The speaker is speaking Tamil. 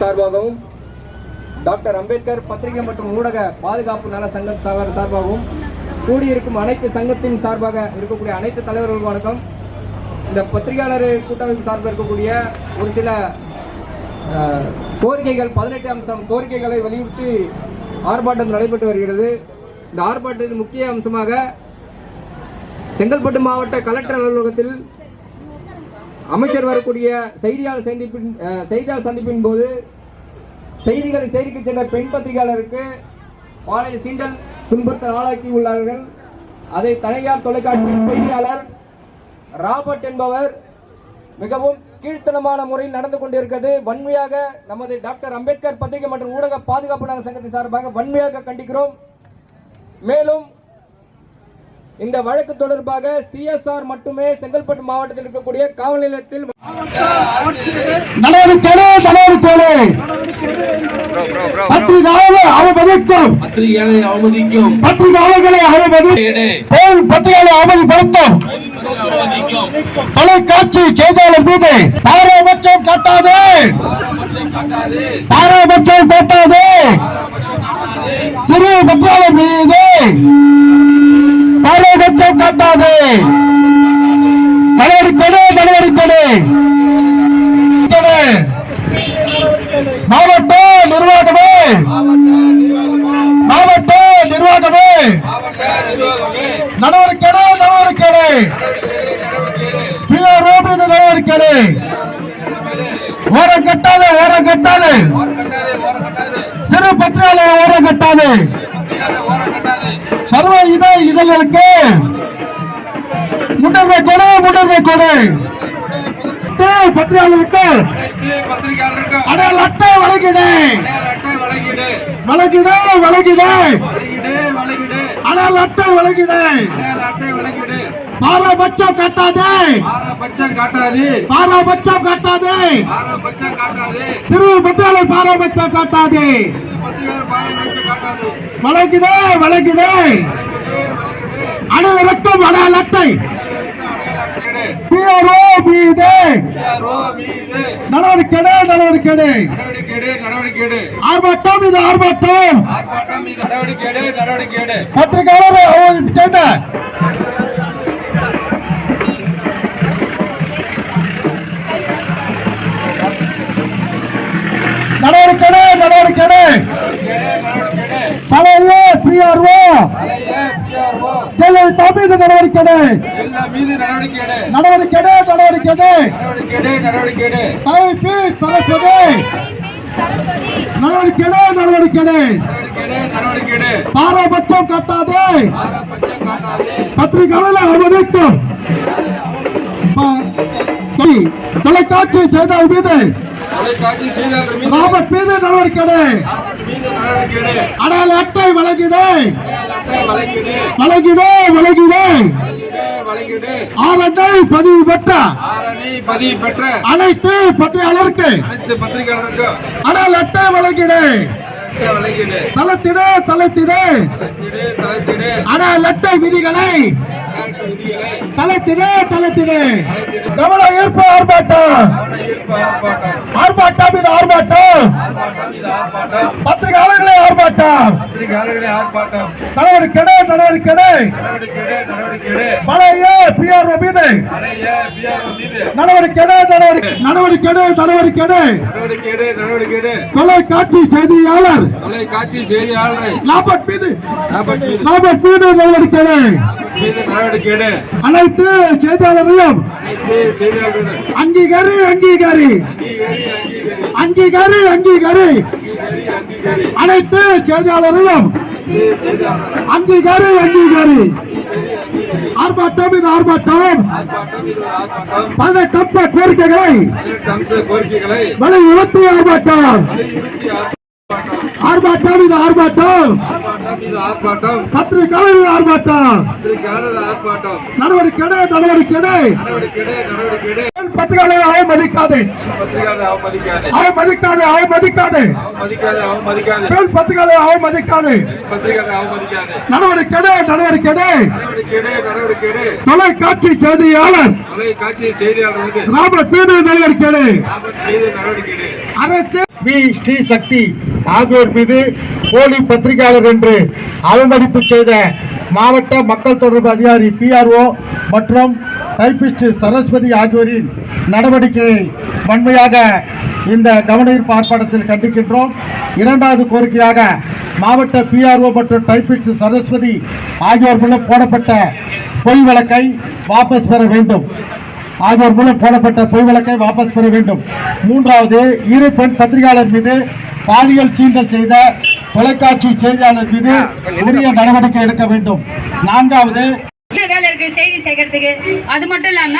சார்பாகவும் டாக்டர் அம்பேத்கர் பத்திரிகை மற்றும் ஊடக பாதுகாப்பு நல சங்கம் சார்பாகவும் கூடியிருக்கும் அனைத்து சங்கத்தின் சார்பாக இருக்கக்கூடிய அனைத்து தலைவர்களும் வணக்கம். இந்த பத்திரிகையாளர் கூட்டமைப்பு சார்பில் இருக்கக்கூடிய ஒரு சில கோரிக்கைகள் பதினெட்டு அம்சம். கோரிக்கைகளை வலியுறுத்தி ஆர்ப்பாட்டம் நடைபெற்று வருகிறது. இந்த ஆர்ப்பாட்டத்தின் முக்கிய அம்சமாக செங்கல்பட்டு மாவட்ட கலெக்டர் அலுவலகத்தில் அமைச்சர் வரக்கூடிய செய்தியாளர் சந்திப்பின் செய்தியாளர் சந்திப்பின் போது செய்திகளை சேகரிக்க சென்ற பெண் பத்திரிகையாளருக்கு பாலியல் சீண்டல் துன்புறுத்தல் ஆளாக்கி உள்ளார்கள். அதை தனியார் தொலைக்காட்சி செய்தியாளர் ராபர்ட் என்பவர் மிகவும் கீழ்த்தனமான முறையில் நடந்து கொண்டிருக்கிறது. வன்மையாக நமது டாக்டர் அம்பேத்கர் பத்திரிகை மற்றும் ஊடக பாதுகாப்பு நல சங்கத்தின் சார்பாக வன்மையாக கண்டிக்கிறோம். மேலும் இந்த வழக்கு தொடர்பாக சிஎஸ்ஆர் மட்டுமே செங்கல்பட்டு மாவட்டத்தில் இருக்கக்கூடிய காவல் நிலையத்தில் பத்திரிகையாளர்களை அவமதிக்கும். பத்திரிகையாளரை அவமதிக்கும். பத்திரிகையாளர்களை அவமதிக்கும். போல் பத்திரிகையாளரை அவமதிப்படுத்தும். தொலைக்காட்சி செய்தியாளர் மீது பாரபட்சம் காட்டாது. பாரபட்சம் காட்டாது. சிறு பத்திரிகையாளர் மீது பாரபட்சம் காட்டாது. நடவடிக்கை நடவடிக்கை மாவட்ட நிர்வாகமே மாவட்ட நிர்வாகமே நடவடிக்கை நடவடிக்கை பிஆர்ஓ ஓரம் கட்டாது ஓரம் கட்டாது. சிறு பத்திரிகையாளர் ஓரம் கட்டாது. பருவ இதழ் இதழ்களுக்கு முன்னுரிமை கொடு முன்னுரிமை கொடு. பத்திரிகையாளருக்கு அடையாள அட்டை வழங்கிடு. அட்டை வழங்கிடு வழங்கிடு. அடையாள அட்டை அட்டை வழங்கிடு. பாரபட்சம் காட்டாதே. பாரபட்சம் காட்டாது. பாரபட்சம் காட்டாதே. பாரபட்சம் காட்டாது. சிறு பத்திரிகையாளர் பாரபட்சம் காட்டாதே. காட்டாது. வழங்கிடு வழங்கிடு அனைவருக்கும் அடையாள அட்டை பிஆர்ஓ மீது. நடவடிக்கை நடவடிக்கை. ஆர்ப்பாட்டம் இது ஆர்ப்பாட்டம். பத்திரிகையாளரை அவமதிப்பு பிஆர்ஓ ஜெயலலிதா மீது நடவடிக்கை நடவடிக்கை. நடவடிக்கை. தலைப்பு சரஸ்வதி நடவடிக்கை நடவடிக்கை. பாரபட்சம் காட்டாதே. பத்திரிகையாளர்களை அவமதிக்கும் தொலைக்காட்சி செய்தியாளர் மீது ராபர்ட் மீது நடவடிக்கை. அடையாள அட்டை வழங்கிடு. அட்டை வழங்கிடு, வழங்கிடு. பதிவு பெற்ற பதிவு பெற்ற. அனைத்து பத்திரிகையாளருக்கு. அனைத்து பத்திரிகையாளருக்கும் அடையாள அட்டை வழங்கிடு. அட்டை தளத்திடு தளத்திடு. அடையாள அட்டை விதிகளை. தளத்திடு தளத்திடு கவன ஈர்ப்பு ஆர்ப்பாட்டம் ஆர்ப்பாட்டம். இது ஆர்ப்பாட்டம். பத்திரிகையாளர்களே ஆர்ப்பாட்டம். நடவடிக்கை நடவடிக்கை எடு. பழைய பிஆர்ஓ மீது நடவடிக்கை நடவடிக்கை நடவடிக்கை. தொலைக்காட்சி செய்தியாளர் தொலைக்காட்சி செய்தியாளரை லாபட் மீது ராபர்ட் மீது நடவடிக்கை. அனைத்து செய்தியாளரையும் அங்கீகரி அங்கீகரி. அங்கீகரி, அங்கீகரி. அனைத்து செய்தியாளரையும் அங்கீகரி அங்கீகரி. ஆர்ப்பாட்டம் இது ஆர்ப்பாட்டம். பதினெட்டு அம்ச கோரிக்கைகளை வலியுறுத்தி ஆர்ப்பாட்டம். ஆர்ப்பாட்டம். இது ஆர்ப்பாட்டம். இது ஆர்ப்பாட்டம். நடவடிக்கை நடவடிக்கை. பத்திரிகையாளரை அவமதிக்காதே? அவமதிக்காதே. அவமதிக்காதே பெண் பத்திரிகையாளரை அவமதிக்காதே. தொலைக்காட்சி செய்தியாளர். ராபர்ட் மீது நடவடிக்கை. அரசு வி. ஸ்ரீ சக்தி ஆகியோர் மீது போலி பத்திரிகையாளர் என்று அவமதிப்பு செய்த மாவட்ட மக்கள் தொடர்பு அதிகாரி பிஆர்ஓ மற்றும் டைபிஸ்ட் சரஸ்வதி ஆகியோரின் நடவடிக்கையை வன்மையாக இந்த கவனஈர்ப்பு ஆர்ப்பாட்டத்தில் கண்டிக்கின்றோம். இரண்டாவது கோரிக்கையாக மாவட்ட பிஆர்ஓ மற்றும் டைபிஸ்ட் சரஸ்வதி ஆகியோர் மூலம் போடப்பட்ட பொய் வழக்கை வாபஸ் பெற வேண்டும். ஆகியோர் மூலம் போடப்பட்ட பொய் வழக்கை வாபஸ் பெற வேண்டும். மூன்றாவது இரு பெண் பத்திரிகையாளர் மீது பாலியல் சீண்டல் செய்த தொலைக்காட்சி செய்தியாளர் மீது உரிய நடவடிக்கை எடுக்க வேண்டும். நான்காவது வேலை இருக்கு? செய்தி சேர்க்கறதுக்கு அது மட்டும் இல்லாம